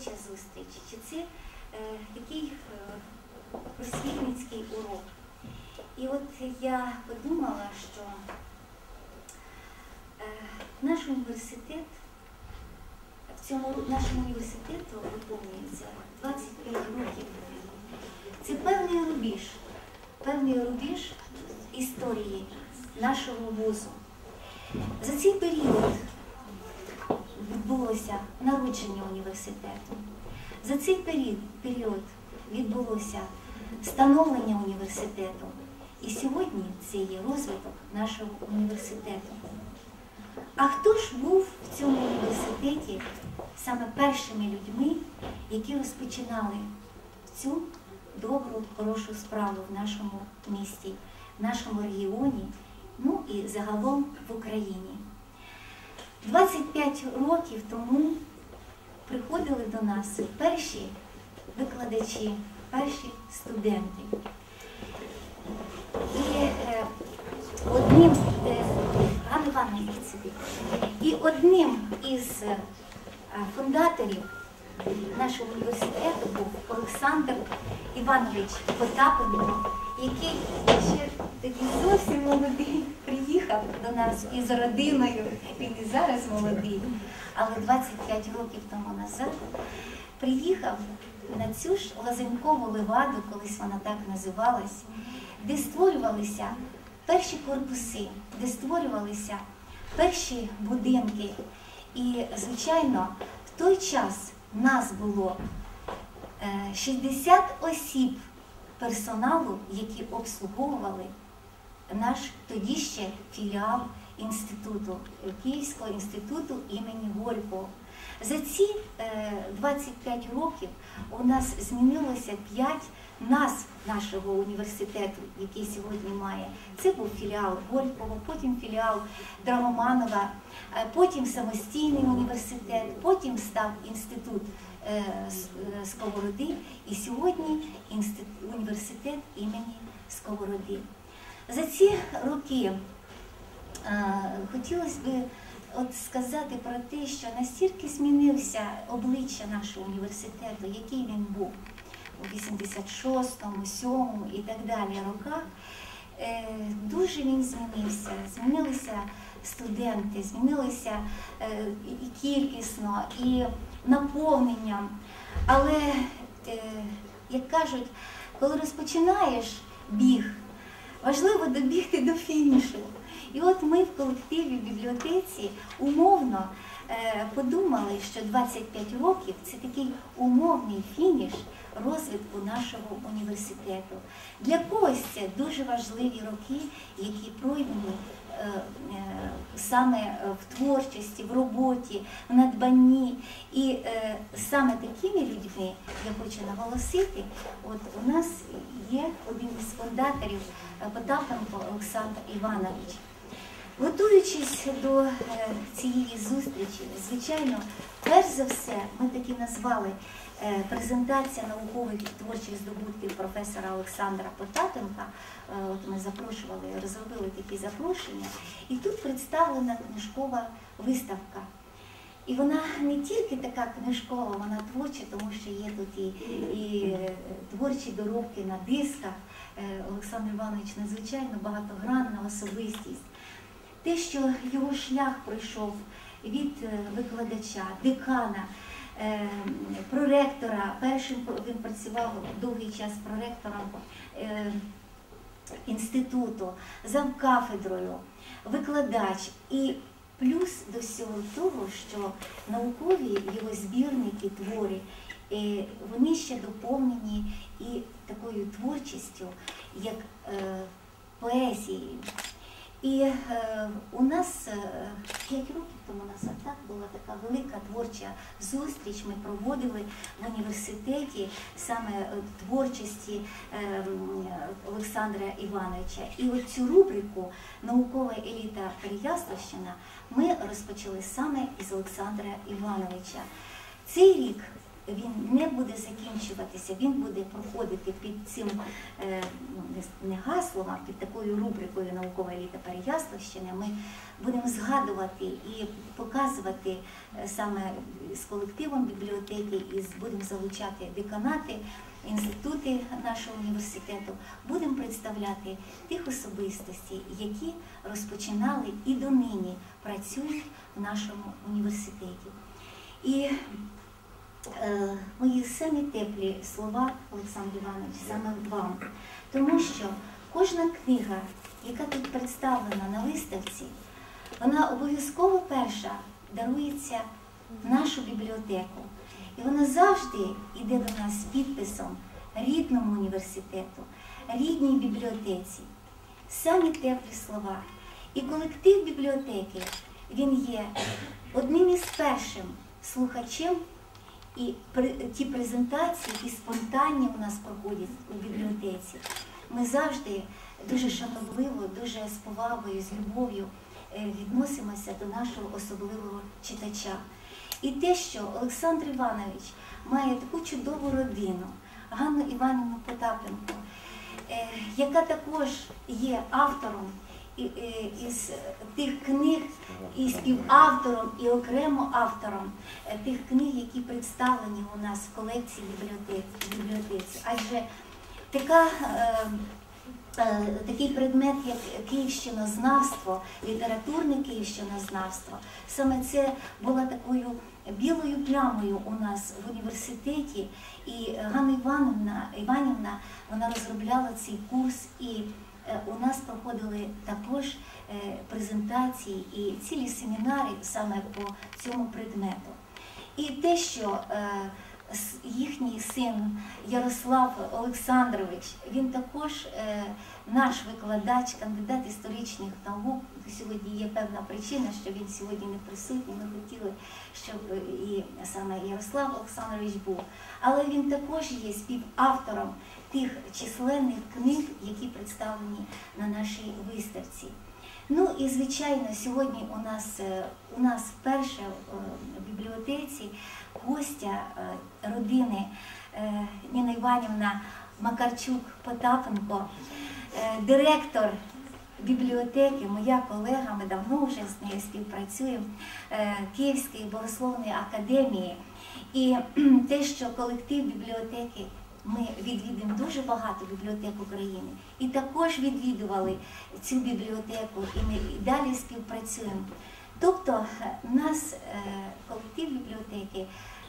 нас творча зустріч, чи це е, такий е, урок. І от я подумала, що е, наш університет, в цьому нашому університету виповнюється 25 років. Це певний рубіж, певний рубіж історії нашого вузу. За цей період відбулося народження університету. За цей період, період відбулося становлення університету. І сьогодні це є розвиток нашого університету. А хто ж був в цьому університеті саме першими людьми, які розпочинали цю добру, хорошу справу в нашому місті, в нашому регіоні, ну і загалом в Україні? 25 років тому приходили до нас перші викладачі, перші студенти. І е, одним, е. І одним із е, фундаторів нашого університету був Олександр Іванович Потапенко, який ще тоді зовсім молодий приїхав до нас із родиною. Він і зараз молодий, але 25 років тому назад приїхав на цю ж Лазенькову леваду, колись вона так називалась, де створювалися перші корпуси, де створювалися перші будинки. І, звичайно, в той час нас було е, 60 осіб персоналу, які обслуговували наш тоді ще філіал інституту, Київського інституту імені Горького. За ці е, 25 років у нас змінилося 5 назв нашого університету, який сьогодні має. Це був філіал Горького, потім філіал Драгоманова, е, потім самостійний університет, потім став інститут е, е, Сковороди і сьогодні університет імені Сковороди. За ці роки е, хотілося б сказати про те, що настільки змінився обличчя нашого університету, який він був у 86-му, 7-му і так далі роках. Е, Дуже він змінився. Змінилися студенти, змінилися е, і кількісно, і наповненням. Але, як кажуть, коли розпочинаєш біг, важливо добігти до фінішу. І от ми в колективі в бібліотеці умовно е, подумали, що 25 років це такий умовний фініш розвитку нашого університету. Для когось це дуже важливі роки, які пройдені саме е, в творчості, в роботі, в надбанні. І е, саме такими людьми я хочу наголосити, от у нас є один із фундаторів е, Потапенко Олександр Іванович. Готуючись до цієї зустрічі, звичайно, перш за все, ми таки назвали презентація наукових і творчих здобутків професора Олександра Потапенка. Е, От ми запрошували, розробили такі запрошення, і тут представлена книжкова виставка. І вона не тільки така книжкова, вона творча, тому що є тут і, і е, творчі доробки на дисках. Е, Олександр Іванович надзвичайно багатогранна особистість. Те, що його шлях пройшов від е, викладача, декана, е, проректора, першим він працював довгий час проректором е, інституту, завкафедрою, викладач і плюс до всього того, що наукові його збірники, твори, е, вони ще доповнені і такою творчістю, як е, поезією. І е, у нас е, п'ять років тому так була така велика творча зустріч. Ми проводили в університеті саме е, творчості е, Олександра Івановича. І от цю рубрику Наукова еліта Переяславщина ми розпочали саме із Олександра Івановича. Цей рік він не буде закінчуватися, він буде проходити під цим е, ну, не- гаслом, а під такою рубрикою наукова еліта Переяславщини. Ми будемо згадувати і показувати е, саме з колективом бібліотеки, і будемо залучати деканати, інститути нашого університету, будемо представляти тих особистостей, які розпочинали і донині працюють в нашому університеті. І мої самі теплі слова, Олександр Іванович, саме вам, тому що кожна книга, яка тут представлена на виставці, вона обов'язково перша дарується в нашу бібліотеку. І вона завжди йде до нас з підписом рідному університету, рідній бібліотеці. Самі теплі слова. І колектив бібліотеки він є одним із першим слухачем і ті презентації, які спонтанні у нас проходять у бібліотеці. Ми завжди дуже шанобливо, дуже з повагою, з любов'ю е, відносимося до нашого особливого читача. І те, що Олександр Іванович має таку чудову родину, Ганну Іванівну Потапенко, е, яка також є автором і- із тих книг, і співавтором, і окремо автором е, тих книг, які представлені у нас в колекції бібліотеці. Адже така, е, е, такий предмет, як Київщинознавство, літературне Київщинознавство, саме це була такою білою плямою у нас в університеті. І Ганна Іванівна, Іванівна вона розробляла цей курс і у нас проходили також е, презентації і цілі семінари саме по цьому предмету. І те, що е, їхній син Ярослав Олександрович, він також е, наш викладач, кандидат історичних наук. Сьогодні є певна причина, що він сьогодні не присутній. Ми хотіли, щоб е, і саме Ярослав Олександрович був. Але він також є співавтором тих численних книг, які представлені на нашій виставці. Ну і звичайно, сьогодні у нас е, у нас вперше в бібліотеці гостя е, родини е, Ніна Іванівна Макарчук Потапенко, директор бібліотеки, моя колега, ми давно вже з нею співпрацюємо Київської богословної академії. І те, що колектив бібліотеки ми відвідуємо дуже багато бібліотек України і також відвідували цю бібліотеку, і ми далі співпрацюємо. Тобто е, нас е, колектив бібліотеки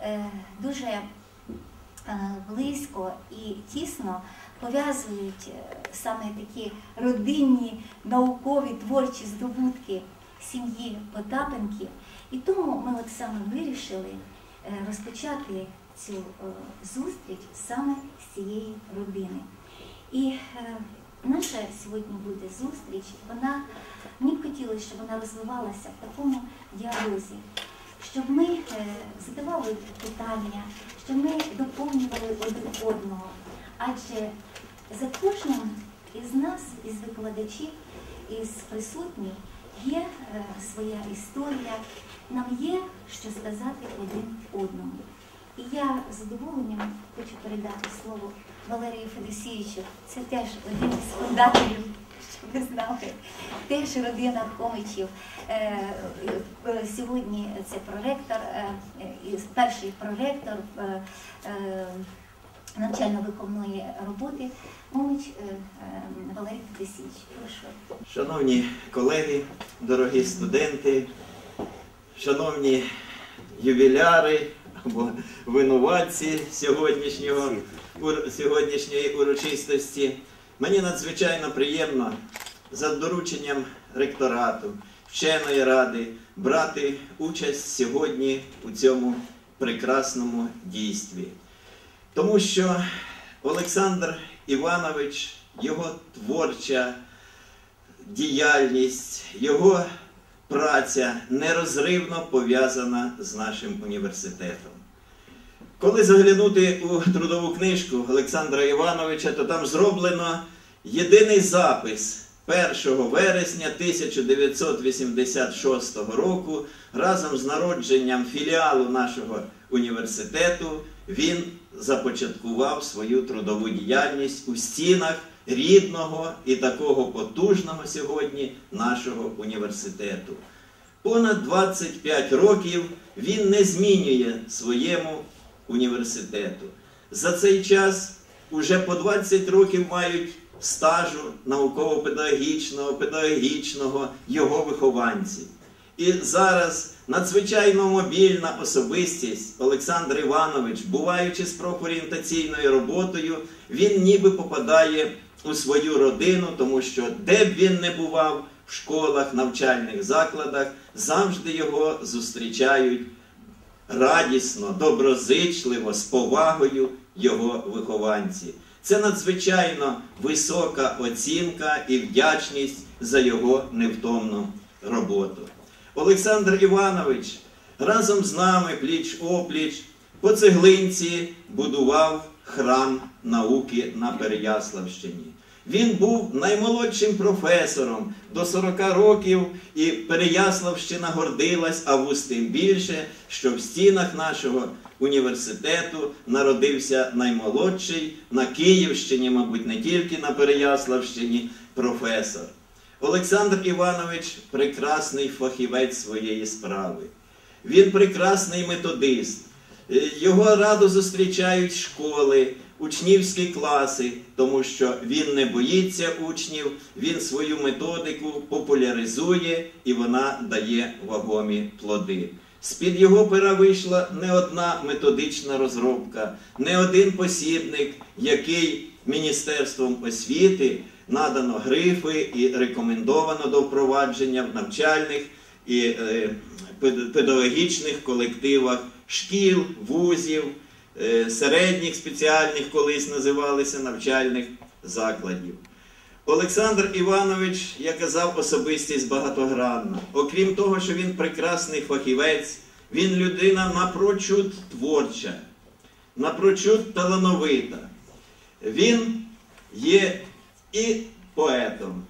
е, дуже близько і тісно пов'язують саме такі родинні наукові творчі здобутки сім'ї Потапенків. І тому ми от саме вирішили розпочати цю е, зустріч саме з цієї родини. І е, наша сьогодні буде зустріч, вона мені б хотілося, щоб вона розвивалася в такому діалозі, щоб ми е, задавали питання, щоб ми доповнювали один одного. Адже за кожним із нас, із викладачів, із присутніх є своя історія, нам є що сказати один одному. І я з задоволенням хочу передати слово Валерію Федосійовичу. Це теж один із фундаторів, щоб ви знали, теж родина Хомичів. Е, е, Сьогодні це проректор, е, перший проректор навчально-виховної роботи Хомич Валерій Федосійович. Прошу. Шановні колеги, дорогі студенти, шановні ювіляри винуватці сьогоднішнього, ур- сьогоднішньої урочистості, мені надзвичайно приємно за дорученням ректорату, вченої ради брати участь сьогодні у цьому прекрасному дійстві. Тому що Олександр Іванович, його творча діяльність, його праця нерозривно пов'язана з нашим університетом. Коли заглянути у трудову книжку Олександра Івановича, то там зроблено єдиний запис 1 вересня 1986 року разом з народженням філіалу нашого університету він започаткував свою трудову діяльність у стінах рідного і такого потужного сьогодні нашого університету. Понад 25 років він не змінює своєму університету. За цей час уже по 20 років мають стажу науково-педагогічного, педагогічного його вихованці. І зараз надзвичайно мобільна особистість Олександр Іванович, буваючи з профорієнтаційною роботою, він ніби попадає у свою родину, тому що де б він не бував в школах, навчальних закладах, завжди його зустрічають радісно, доброзичливо, з повагою його вихованці. Це надзвичайно висока оцінка і вдячність за його невтомну роботу. Олександр Іванович разом з нами пліч опліч по цеглинці будував храм науки на Переяславщині. Він був наймолодшим професором до 40 років, і Переяславщина гордилась, а вуз тим більше, що в стінах нашого університету народився наймолодший на Київщині, мабуть, не тільки на Переяславщині, професор. Олександр Іванович прекрасний фахівець своєї справи. Він прекрасний методист. Е, Його радо зустрічають школи, учнівські класи, тому що він не боїться учнів, він свою методику популяризує і вона дає вагомі плоди. З-під його пера вийшла не одна методична розробка, не один посібник, який Міністерством освіти надано грифи і рекомендовано до впровадження в навчальних і е, педагогічних колективах шкіл, вузів, середніх спеціальних колись називалися навчальних закладів. Олександр Іванович, я казав, особистість багатогранна. Окрім того, що він прекрасний фахівець, він людина напрочуд творча, напрочуд талановита. Він є і поетом.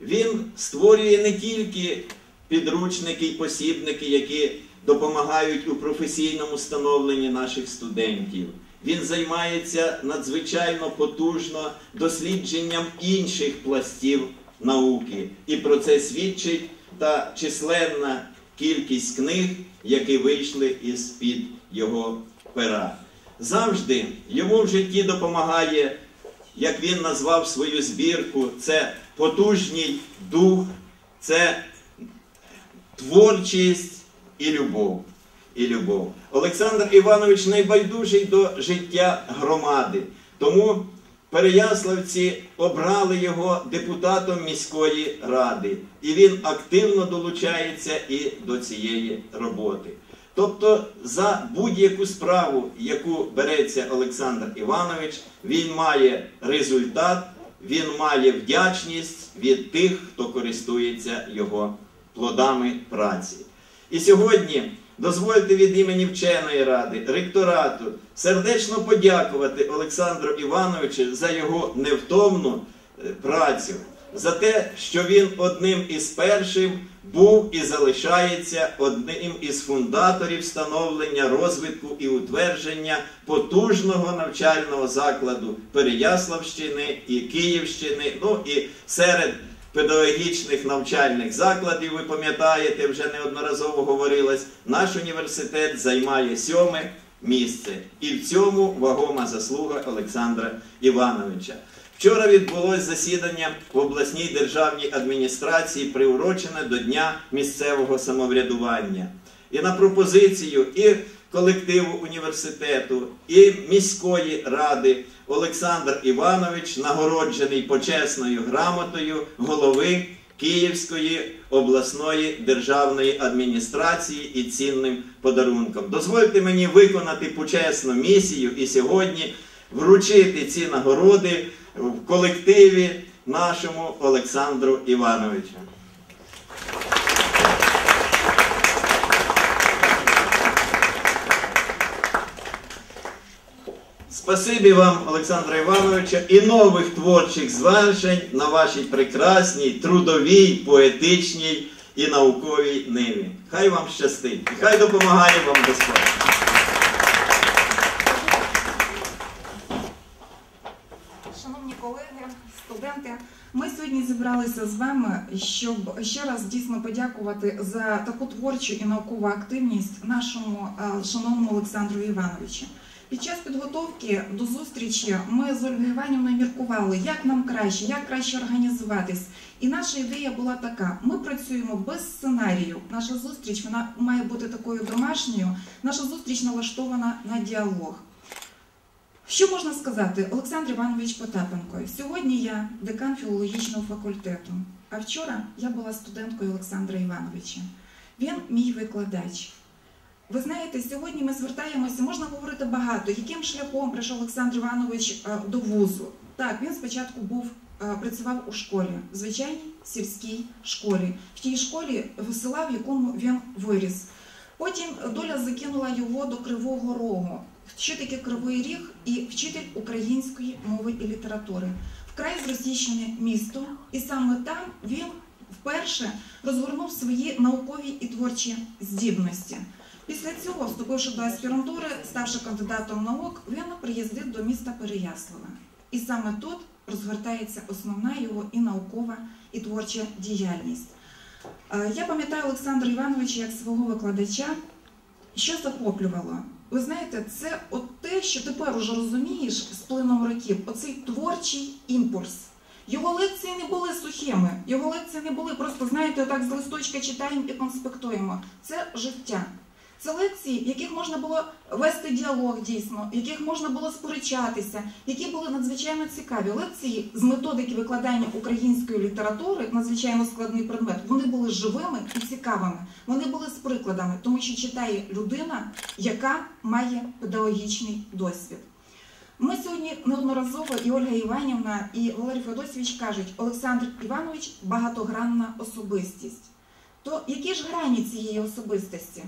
Він створює не тільки підручники і посібники, які допомагають у професійному становленні наших студентів. Він займається надзвичайно потужно дослідженням інших пластів науки. І про це свідчить та численна кількість книг, які вийшли із-під його пера. Завжди йому в житті допомагає, як він назвав свою збірку, це потужній дух, це творчість і любов. І любов. Олександр Іванович найбайдужий до життя громади. Тому переяславці обрали його депутатом міської ради. І він активно долучається і до цієї роботи. Тобто за будь-яку справу, яку береться Олександр Іванович, він має результат, він має вдячність від тих, хто користується його плодами праці. І сьогодні дозвольте від імені вченої ради, ректорату сердечно подякувати Олександру Івановичу за його невтомну е, працю, за те, що він одним із перших був і залишається одним із фундаторів становлення, розвитку і утвердження потужного навчального закладу Переяславщини і Київщини, ну і серед педагогічних навчальних закладів, ви пам'ятаєте, вже неодноразово говорилось, наш університет займає сьоме місце. І в цьому вагома заслуга Олександра Івановича. Вчора відбулось засідання в обласній державній адміністрації, приурочене до Дня місцевого самоврядування. І на пропозицію і колективу університету, і міської ради Олександр Іванович нагороджений почесною грамотою голови Київської обласної державної адміністрації і цінним подарунком. Дозвольте мені виконати почесну місію і сьогодні вручити ці нагороди в колективі нашому Олександру Івановичу. Спасибі вам, Олександре Івановича, і нових творчих звершень на вашій прекрасній, трудовій, поетичній і науковій ниві. Хай вам щастить хай допомагає вам Господь. Шановні колеги, студенти, ми сьогодні зібралися з вами, щоб ще раз дійсно подякувати за таку творчу і наукову активність нашому е, шановному Олександру Івановичу. Під час підготовки до зустрічі ми з Ольгою Іванівною міркували, як нам краще, як краще організуватись. І наша ідея була така: ми працюємо без сценарію. Наша зустріч вона має бути такою домашньою. Наша зустріч налаштована на діалог. Що можна сказати, Олександр Іванович Потапенко? Сьогодні я декан філологічного факультету, а вчора я була студенткою Олександра Івановича. Він мій викладач. Ви знаєте, сьогодні ми звертаємося, можна говорити багато, яким шляхом прийшов Олександр Іванович е, до вузу. Так, він спочатку був е, працював у школі, звичайній сільській школі, в тій школі села, в якому він виріс. Потім доля закинула його до Кривого Рогу. Що таке Кривий Ріг і вчитель української мови і літератури. Вкрай зросійщене місто, і саме там він вперше розгорнув свої наукові і творчі здібності. Після цього, вступивши до аспірантури, ставши кандидатом наук, він приїздив до міста Переяслава. І саме тут розгортається основна його і наукова, і творча діяльність. Е, Я пам'ятаю Олександра Івановича як свого викладача, що захоплювало. Ви знаєте, це от те, що тепер уже розумієш з плином років, оцей творчий імпульс. Його лекції не були сухими, його лекції не були просто, знаєте, отак з листочка читаємо і конспектуємо. Це життя. Це лекції, в яких можна було вести діалог дійсно, в яких можна було сперечатися, які були надзвичайно цікаві. Лекції з методики викладання української літератури, надзвичайно складний предмет, вони були живими і цікавими. Вони були з прикладами, тому що читає людина, яка має педагогічний досвід. Ми сьогодні неодноразово і Ольга Іванівна, і Валерій Федосович кажуть, Олександр Іванович багатогранна особистість. То які ж грані цієї особистості?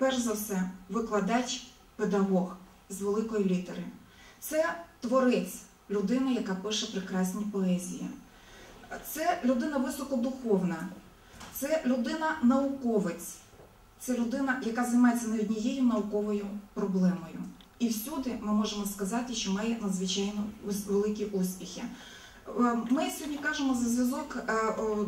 Перш за все, викладач, педагог з великої літери. Це творець, людина, яка пише прекрасні поезії. Це людина високодуховна, це людина науковець, це людина, яка займається не однією науковою проблемою. І всюди ми можемо сказати, що має надзвичайно великі успіхи. Е, Ми сьогодні кажемо за зв'язок е,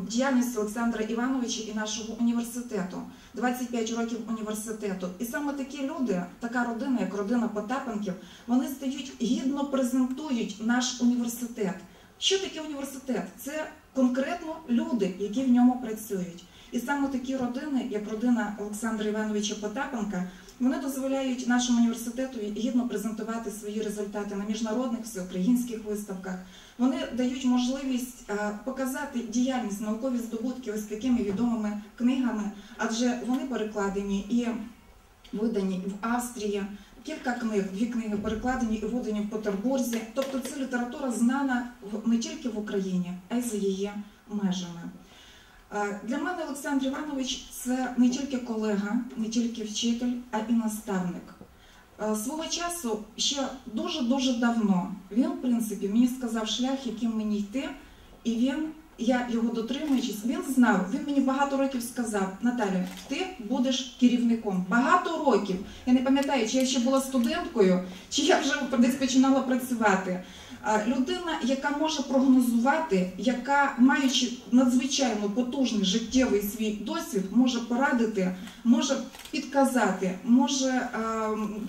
діяльності Олександра Івановича і нашого університету. 25 років університету. І саме такі люди, така родина, як родина Потапенків, вони стають гідно презентують наш університет. Що таке університет? Це конкретно люди, які в ньому працюють. І саме такі родини, як родина Олександра Івановича Потапенка, вони дозволяють нашому університету гідно презентувати свої результати на міжнародних всеукраїнських виставках. Вони дають можливість е, показати діяльність наукові здобутки ось такими відомими книгами, адже вони перекладені і видані в Австрії. Кілька книг, дві книги перекладені і видані в Петербурзі. Тобто це література знана не тільки в Україні, а й за її межами. Е, Для мене Олександр Іванович це не тільки колега, не тільки вчитель, а і наставник. Е, Свого часу ще дуже-дуже давно він, в принципі, мені сказав шлях, яким мені йти, і він, я його дотримуючись, він знав, він мені багато років сказав: Наталя, ти будеш керівником. Багато років. Я не пам'ятаю, чи я ще була студенткою, чи я вже десь починала працювати. Людина, яка може прогнозувати, яка, маючи надзвичайно потужний життєвий свій досвід, може порадити, може підказати, може е,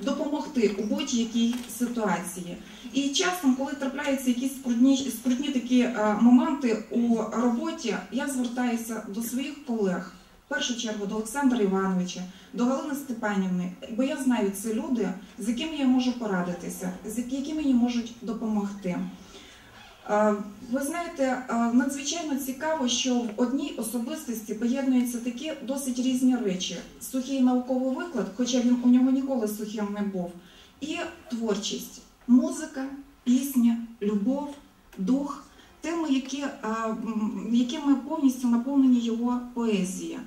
допомогти у будь-якій ситуації. І часом, коли трапляються якісь скрутні, скрутні такі е, моменти у роботі, я звертаюся до своїх колег. В першу чергу до Олександра Івановича, до Галини Степанівни, бо я знаю, це люди, з якими я можу порадитися, з які мені можуть допомогти. Е, Ви знаєте, е, надзвичайно цікаво, що в одній особистості поєднуються такі досить різні речі. Сухий науковий виклад, хоча він у нього ніколи сухим не був, і творчість, музика, пісня, любов, дух, теми, які, е, якими повністю наповнені його поезія.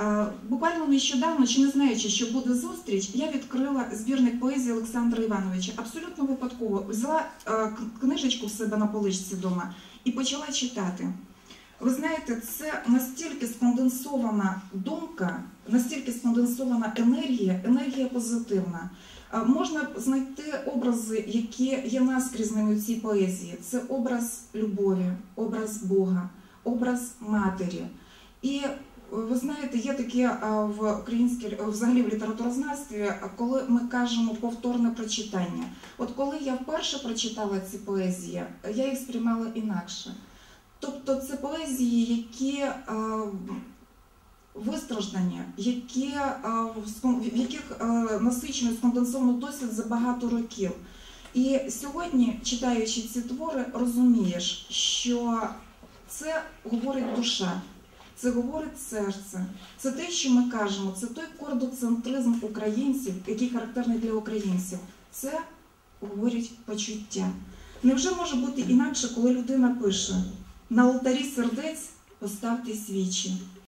Е, Буквально нещодавно, чи не знаючи, що буде зустріч, я відкрила збірник поезії Олександра Івановича. Абсолютно випадково взяла е, книжечку в себе на поличці вдома і почала читати. Ви знаєте, це настільки сконденсована думка, настільки сконденсована енергія, енергія позитивна. Е, Можна знайти образи, які є наскрізними в цій поезії. Це образ любові, образ Бога, образ матері. І е, ви знаєте, є таке е, в українській взагалі в літературознавстві, коли ми кажемо повторне прочитання. От коли я вперше прочитала ці поезії, я їх сприймала інакше. Тобто це поезії, які вистраждані, які, е, в яких е, насичено сконденсовано досвід за багато років. І сьогодні, читаючи ці твори, розумієш, що це говорить душа, це говорить серце, це те, що ми кажемо, це той кордоцентризм українців, який характерний для українців. Це говорить почуття. Невже може бути інакше, коли людина пише на алтарі сердець поставте свічі,